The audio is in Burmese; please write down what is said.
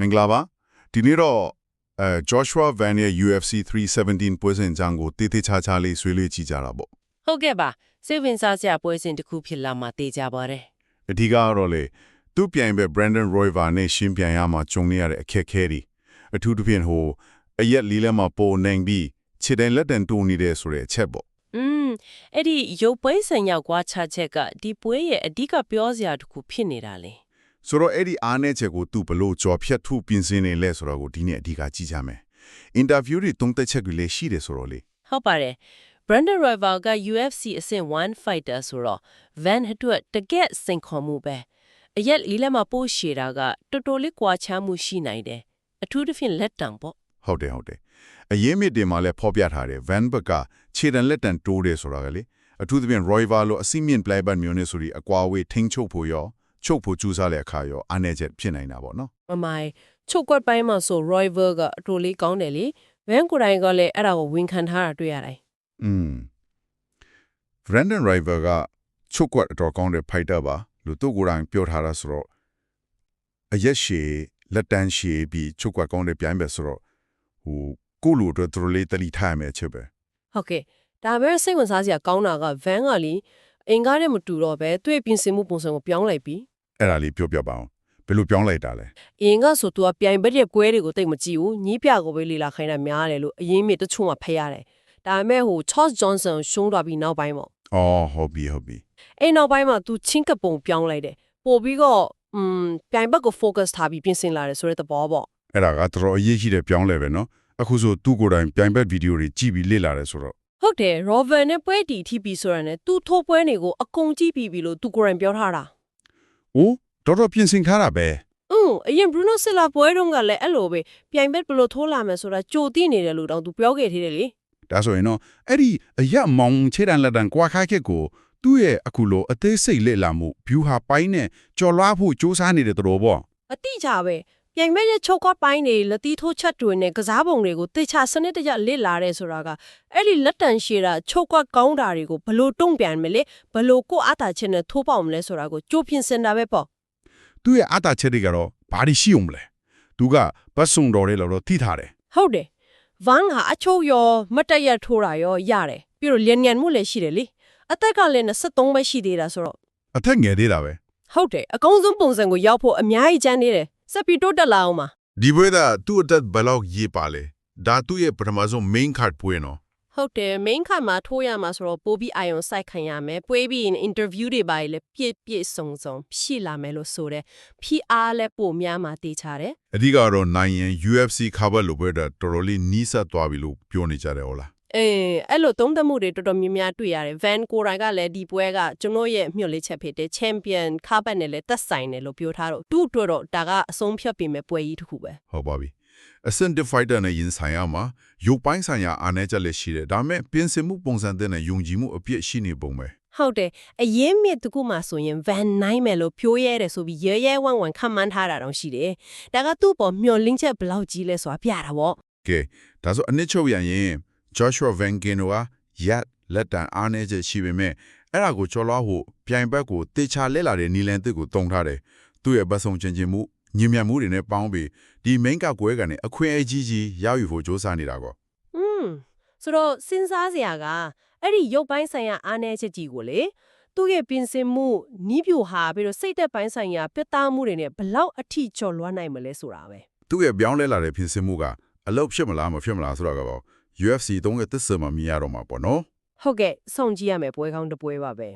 မင်္ဂလာပါဒီနေ့တော့အဲ Joshua Van ရဲ့ UFC 317ပွဲစဉ်အကြောင်းကိုတေးသေးချာချာလေးဆွေးနွေးကြည့်ကြတာပေါ့ဟုတ်ကဲ့ပါစိတ်ဝင်စားစရာပွဲစဉ်တစ်ခုဖြစ်လာမှတေးကြပါတယ်အဓိကကတော့လေသူ့ပြိုင်ဘက် Brandon Royval နဲ့ရှင်းပြိုင်ရမှာကြုံနေရတဲ့အခက်အခဲတွေအထူးသဖြင့်ဟိုအရက်လေးလက်မှာပိုနိုင်ပြီးခြေတိုင်းလက်တန်တူနေတဲ့ဆိုတဲ့အချက်ပေါ့อืมအဲ့ဒီရုပ်ပွဲဆိုင်ရောက်ကွာခြားချက်ကဒီပွဲရဲ့အဓိကပြောစရာတစ်ခုဖြစ်နေတာလေ ဆိုတော့အဲ့ဒီအားနည်းချက်ကိုသူဘလို့ကြော်ဖြတ်ထုပြင်ဆင်နေလဲဆိုတော့ကိုဒီနေ့အဓိကကြည့်ကြမယ်အင်တာဗျူးတွေတုံးသက်ချက်တွေလည်းရှိတယ်ဆိုတော့လေဟုတ်ပါတယ် Brandon Royval က UFC အဆင့်1 fighter ဆိုတော့ Van အတွက်တကက်စိန်ခေါ်မှုပဲအရက်လေးလက်မှာပို့ရှည်တာကတော်တော်လေးကွာခြားမှုရှိနိုင်တယ်အထူးသဖြင့်လက်တံပေါ့ဟုတ်တယ်ဟုတ်တယ်အရေးမြစ်တင်မှာလည်းဖော်ပြထားတယ် Van Berg ကခြေတံလက်တန်တိုးတယ်ဆိုတာကလေအထူးသဖြင့် Royval လိုအစီမြင့် playback မျိုးနဲ့ဆိုပြီးအကွာအဝေးထိန်းချုပ်ဖို့ရော ချုပ်ဖို့ကြိုးစားတဲ့အခါရောအားနည်းချက်ဖြစ်နိုင်တာပေါ့နော်မမိုင်ချုပ်ကွက်ပိုင်းမှာဆို Royval ကအတော်လေးကောင်းတယ်လေ Van ကိုယ်တိုင်ကလည်းအဲ့ဒါကိုဝန်ခံထားတာတွေ့ရတယ်อืม Brandon Rival ကချုပ်ကွက်အတော်ကောင်းတဲ့ fighter ပါလို့သူ့ကိုယ်တိုင်ပြောထားတာဆိုတော့အရက်ရှည်လက်တန်းရှည်ပြီးချုပ်ကွက်ကောင်းတဲ့ပြိုင်ပဲဆိုတော့ဟိုကိုယ့်လူအတွက်သူတို့လေးတတိထားရမယ်ချက်ပဲဟုတ်ကဲ့ဒါပဲစိတ်ဝင်စားစရာကောင်းတာက Van ကလीအင်ကားနဲ့မတူတော့ပဲသူ့ရဲ့ပြင်ဆင်မှုပုံစံကိုပြောင်းလိုက်ပြီ အဲ့ဒါလေးပြောပြပါအောင်ဘယ်လိုပြောင်းလိုက်တာလဲ အင်ကဆိုသူကပြိုင်ဘက်ရဲ့ကွဲတွေကိုတိတ်မကြည့်ဘူးညီးပြကိုပဲလေလာခိုင်းတာများတယ်လို့အရင်မြစ်တချို့မှဖက်ရတယ်ဒါပေမဲ့ဟို Charles Johnson ကိုရှုံးသွားပြီးနောက်ပိုင်းပေါ့ အော်ဟုတ်ပြီဟုတ်ပြီ အဲ့နောက်ပိုင်းမှာသူချင်းကပုံပြောင်းလိုက်တယ်ပို့ပြီးတော့อืมပြိုင်ဘက်ကို focus ထားပြီးပြင်ဆင်လာတယ်ဆိုတဲ့သဘောပေါ့ အဲ့ဒါကတော်တော်အရေးကြီးတဲ့ပြောင်းလဲပဲเนาะအခုဆိုသူ့ကိုယ်တိုင်ပြိုင်ဘက်ဗီဒီယိုတွေကြည့်ပြီးလေ့လာတယ်ဆိုတော့ ဟုတ်တယ် Rover နဲ့ပွဲတီထိပြီးဆိုရတဲ့သူ့ထိုးပွဲတွေကိုအကုန်ကြည့်ပြီးပြီလို့သူကိုယ်တိုင်ပြောထားတာ အိုးတော်တော်ပြင်ဆင်ထားတာပဲอืมအရင် Bruno Silva ပွဲတုန်းကလည်းအဲ့လိုပဲပြိုင်ဘက်ဘယ်လိုထိုးလာမယ်ဆိုတာကြိုသိနေတယ်လို့တောင်သူပြောခဲ့သေးတယ်လေဒါဆိုရင်တော့အဲ့ဒီအရက်မောင်ခြေတန်လက်တန်ကွာခိုက်ခက်ကိုသူ့ရဲ့အခုလိုအသေးစိတ်လေ့လာမှု view ဟာပိုင်းနဲ့ကြော်လွှားဖို့စူးစမ်းနေတဲ့တော်ပေါ့အတိအကျပဲ ပြိုင်ဘက်ရဲ့ချုပ်ကော့ပိုင်းတွေလက်တီးထိုးချက်တွေနဲ့ကစားပုံတွေကိုတေချာစနစ်တကျလေ့လာရဲဆိုတာကအဲ့ဒီလက်တန်ရှည်တာချုပ်ကော့ကောင်းတာတွေကိုဘလို့တုံ့ပြန်မလဲဘလို့ကိုယ့်အားတာချက်နဲ့ထိုးပေါက်မလဲဆိုတာကိုကြိုးပြင်စင်တာပဲပေါ့သူ့ရဲ့အတားချက်တွေကတော့ဘာတွေရှိအောင်မလဲသူကပတ်စုံတော်တယ်လို့တော့သိထားတယ်ဟုတ်တယ်ဗန်ဟာအချို့ရောမတ်တက်ရထိုးတာရောရတယ်ပြီးတော့လျင်ညံမှုလည်းရှိတယ်လေအသက်ကလည်း23ပဲရှိသေးတာဆိုတော့အထက်ငယ်သေးတာပဲဟုတ်တယ်အကောင်းဆုံးပုံစံကိုရောက်ဖို့အများကြီးကျန်နေတယ် စက်ပြီးတိုးတက်လာအောင်ပါဒီဘွဲကသူ့အသက်ဘယ်လောက်ရေးပါလဲဒါသူ့ရဲ့ပထမဆုံး main card ပွဲနော်ဟုတ်တယ် main ခါမှာထိုးရမှာဆိုတော့ပိုပြီးအာယုံစိုက်ခံရမယ်ပွဲပြီးရင် interview တွေပါလေပြည့်ပြည့်စုံစုံဖြည့်လာမယ်လို့ဆိုတယ် PR လည်းပိုများမှာတေးချတယ်အဓိကတော့နိုင်ရင် UFC cover လို့ပဲတော်တော်လေးနီးစပ်သွားပြီလို့ပြောနေကြတယ်ဟုတ်လား အေးအဲ့လိုသုံးသပ်မှုတွေတော်တော်များများတွေ့ရတယ် Van ကိုရိုင်ကလည်းဒီပွဲကကျွန်တော်ရဲ့မျှော်လင့်ချက်ဖြစ်တဲ့ champion ခါပတ်နဲ့လည်းသက်ဆိုင်တယ်လို့ပြောထားတော့သူ့အတွက်တော့ဒါကအဆုံးဖြတ်ပြင်မဲ့ပွဲကြီးတစ်ခုပဲဟုတ်ပါပြီအဆင့်တစ် fighter နဲ့ရင်ဆိုင်ရမှာရုပ်ပိုင်းဆိုင်ရာအားနည်းချက်လည်းရှိတယ်ဒါပေမဲ့ပြင်ဆင်မှုပုံစံတဲ့နဲ့ယုံကြည်မှုအပြည့်ရှိနေပုံပဲဟုတ်တယ်အရင်မြစ်တကူမှဆိုရင် Van နိုင်မယ်လို့ပြောရဲတယ်ဆိုပြီးရဲရဲဝံ့ဝံ့ခံမှန်းထားတာတောင်ရှိတယ်ဒါကသူ့ပေါ်မျှော်လင့်ချက်ဘယ်လောက်ကြီးလဲဆိုတာပြတာပေါ့ကဲဒါဆိုအနစ်ချုပ်ရရင် Joshua Van Gino ကရက်လက်တန်အားနည်းချက်ရှိပေမဲ့အဲ့ဒါကိုကျော်လွှားဖို့ပြိုင်ဘက်ကိုတေချာလဲလာတဲ့နီလန်တစ်ကိုတုံထားတယ်သူ့ရဲ့ပတ်စုံချင်းချင်းမှုညင်မြတ်မှုတွေနဲ့ပေါင်းပြီးဒီ main ကကွဲကနေအခွင့်အရေးကြီးကြီးရောက်ယူဖို့စ조사နေတာကော อืมဆိုတော့စဉ်းစားစရာကအဲ့ဒီရုပ်ပိုင်းဆိုင်ရာအားနည်းချက်ကြီးကိုလေသူ့ရဲ့ပြင်ဆင်မှုနီးပြိုဟာပြီးတော့စိတ်သက်ပိုင်းဆိုင်ရာပြတ်သားမှုတွေနဲ့ဘလောက်အထိကျော်လွှားနိုင်မလဲဆိုတာပဲ သူ့ရဲ့ပြောင်းလဲလာတဲ့ပြင်ဆင်မှုကအလုပ်ဖြစ်မလားမဖြစ်မလားဆိုတော့ကတော့ UFC တုံးရဲ့သစ္စာမမြင်ရတော့မှာပေါ့နော်ဟုတ်ကဲ့စောင့်ကြည့်ရမယ်ပွဲကောင်းတစ်ပွဲပါပဲ